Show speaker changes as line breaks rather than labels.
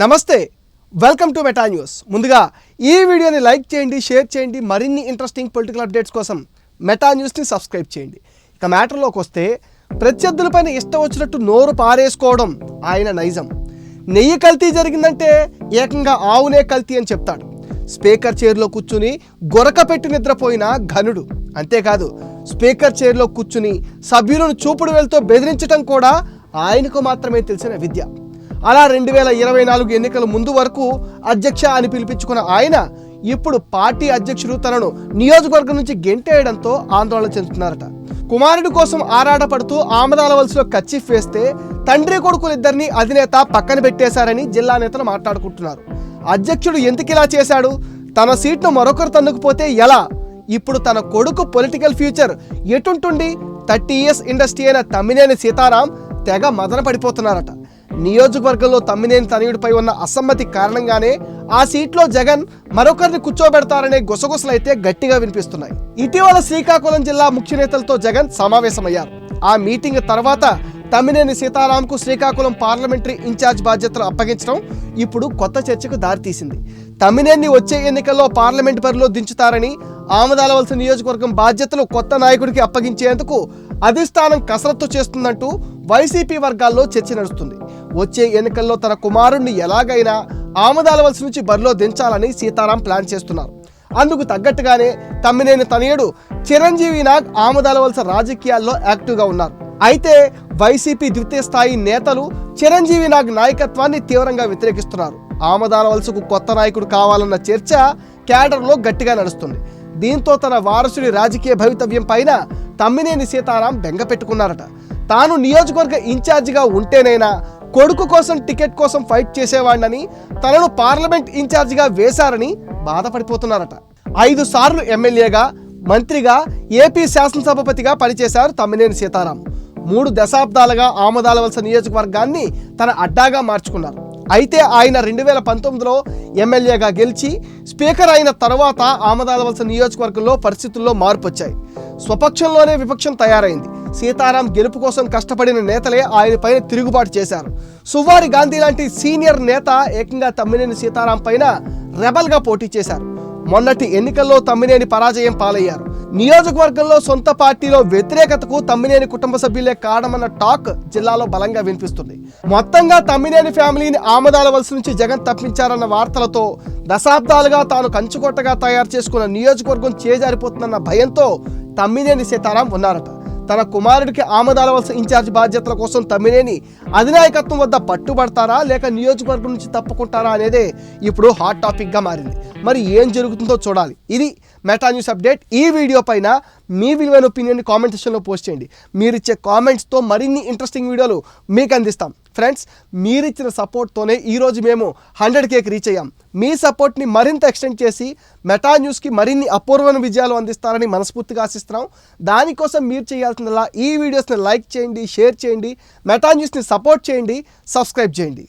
నమస్తే welcome to meta news ముందుగా ఈ వీడియోని లైక్ చేయండి షేర్ చేయండి మరిన్ని ఇంట్రెస్టింగ్ పొలిటికల్ అప్డేట్స్ కోసం మెటా న్యూస్ని సబ్స్క్రైబ్ చేయండి. ఇక మ్యాటర్లోకి వస్తే ప్రత్యర్థులపైన ఇష్టం వచ్చినట్టు నోరు పారేసుకోవడం ఆయన నైజం. నెయ్యి కల్తీ జరిగిందంటే ఏకంగా ఆవునే కల్తీ అని చెప్తాడు. స్పీకర్ చైర్లో కూర్చుని గొరక పెట్టి నిద్రపోయిన ఘనుడు. అంతేకాదు స్పీకర్ చైర్లో కూర్చుని సభ్యులను చూపుడు వెళ్తూ బెదిరించడం కూడా ఆయనకు మాత్రమే తెలిసిన విద్య. అలా రెండు వేల ఇరవై నాలుగు ఎన్నికల ముందు వరకు అధ్యక్ష అని పిలిపించుకున్న ఆయన ఇప్పుడు పార్టీ అధ్యక్షుడు తనను నియోజకవర్గం నుంచి గెంటేయడంతో ఆందోళన చెందుతున్నారట. కుమారుడి కోసం ఆరాటపడుతూ ఆమదాల వలసలో కచ్చిఫ్ వేస్తే తండ్రి కొడుకులిద్దరిని అధినేత పక్కన పెట్టేశారని జిల్లా నేతలు మాట్లాడుకుంటున్నారు. అధ్యక్షుడు ఎందుకు ఇలా చేశాడు? తన సీట్ను మరొకరు తన్నుకుపోతే ఎలా? ఇప్పుడు తన కొడుకు పొలిటికల్ ఫ్యూచర్ ఎటుంటుంది? థర్టీ ఇయర్స్ ఇండస్ట్రీ అయిన తమ్మినేని సీతారాం తెగ మదన పడిపోతున్నారట. నియోజకవర్గంలో తమ్మినేని తనయుడిపై ఉన్న అసమ్మతి కారణంగానే ఆ సీట్లో జగన్ మరొకరిని కూర్చోబెడతారనే గుసగుసలైతే గట్టిగా వినిపిస్తున్నాయి. ఇటీవల శ్రీకాకుళం జిల్లా ముఖ్య నేతలతో జగన్ సమావేశమయ్యారు. ఆ మీటింగ్ తర్వాత తమ్మినేని సీతారాంకు శ్రీకాకుళం పార్లమెంటరీ ఇన్ఛార్జ్ బాధ్యతలు అప్పగించడం ఇప్పుడు కొత్త చర్చకు దారితీసింది. తమ్మినేని వచ్చే ఎన్నికల్లో పార్లమెంట్ బరిలో దించుతారని ఆమదాలవలసిన నియోజకవర్గం బాధ్యతలు కొత్త నాయకుడికి అప్పగించేందుకు అధిష్టానం కసరత్తు చేస్తుందంటూ వైసీపీ వర్గాల్లో చర్చ నడుస్తుంది. వచ్చే ఎన్నికల్లో తన కుమారుణ్ణి ఎలాగైనా ఆమదాలవలస నుంచి బరిలో దించాలని సీతారాం ప్లాన్ చేస్తున్నారు. అందుకు తగ్గట్టుగానే తమ్మినేని తనయుడు చిరంజీవి నాగ్ ఆమదాలవలస రాజకీయాల్లో యాక్టివ్గా ఉన్నారు. అయితే వైసీపీ ద్వితీయ స్థాయి నేతలు చిరంజీవి నాగ్ నాయకత్వాన్ని తీవ్రంగా వ్యతిరేకిస్తున్నారు. ఆమదాలవలసకు కొత్త నాయకుడు కావాలన్న చర్చ క్యాడర్లో గట్టిగా నడుస్తుంది. దీంతో తన వారసుడి రాజకీయ భవితవ్యం పైన తమ్మినేని సీతారాం బెంగ పెట్టుకున్నారట తాను నియోజకవర్గ ఇన్ఛార్జిగా ఉంటేనైనా కొడుకు కోసం టికెట్ కోసం ఫైట్ చేసేవాడినని తనను పార్లమెంట్ ఇన్ఛార్జిగా వేశారని బాధపడిపోతున్నారట. ఐదు సార్లు ఎమ్మెల్యేగా మంత్రిగా ఏపీ శాసనసభపతిగా పనిచేశారు తమ్మినేని సీతారాం. మూడు దశాబ్దాలుగా ఆమదాల వలస నియోజకవర్గాన్ని తన అడ్డాగా మార్చుకున్నారు. అయితే ఆయన రెండు వేల పంతొమ్మిదిలో ఎమ్మెల్యేగా గెలిచి స్పీకర్ అయిన తర్వాత ఆమదాల వలస నియోజకవర్గంలో పరిస్థితుల్లో మార్పు వచ్చాయి స్వపక్షంలోనే విపక్షం తయారైంది. సీతారాం గెలుపు కోసం కష్టపడిన నేతలే ఆయన పైన తిరుగుబాటు చేశారు. సువారి గాంధీ లాంటి సీనియర్ నేత ఏకంగా తమ్మినేని సీతారాం పైన రెబల్గా పోటీ చేశారు. మొన్నటి ఎన్నికల్లో తమ్మినేని పరాజయం పాలయ్యారు. నియోజకవర్గంలో సొంత పార్టీలో వ్యతిరేకతకు తమ్మినేని కుటుంబ సభ్యులే కారణమన్న టాక్ జిల్లాలో బలంగా వినిపిస్తుంది. మొత్తంగా తమ్మినేని ఫ్యామిలీని ఆమదాల వలస నుంచి జగన్ తప్పించారన్న వార్తలతో దశాబ్దాలుగా తాను కంచుకొట్టగా తయారు చేసుకున్న నియోజకవర్గం చేజారిపోతుందన్న భయంతో తమ్మినేని సీతారాం ఉన్నారట. తన కుమారుడికి ఆమదాల ఇన్ఛార్జ్ బాధ్యతల కోసం తమ్మినేని అధినాయకత్వం వద్ద పట్టుబడతారా లేక నియోజకవర్గం నుంచి తప్పుకుంటారా అనేదే ఇప్పుడు హాట్ టాపిక్గా మారింది. మరి ఏం జరుగుతుందో చూడాలి. ఇది మెటా న్యూస్ అప్డేట్ ఈ వీడియో పైన మీ విలువైన ఒపీనియన్ కామెంట్ సెక్షన్లో పోస్ట్ చేయండి. మీరు ఇచ్చే కామెంట్స్తో మరిన్ని ఇంట్రెస్టింగ్ వీడియోలు మీకు అందిస్తాం. ఫ్రెండ్స్ మీరిచ్చిన సపోర్ట్తోనే ఈరోజు మేము హండ్రెడ్ కేక్ రీచ్ అయ్యాం. మీ సపోర్ట్ని మరింత ఎక్స్టెండ్ చేసి మెటా న్యూస్కి మరిన్ని అపూర్వమైన విజయాలు అందిస్తారని మనస్ఫూర్తిగా ఆశిస్తున్నాం. దానికోసం మీరు చేయాల్సిన చేయాల్సిందల్లా ఈ వీడియోస్ని లైక్ చేయండి షేర్ చేయండి మెటా న్యూస్ని సపోర్ట్ చేయండి సబ్స్క్రైబ్ చేయండి.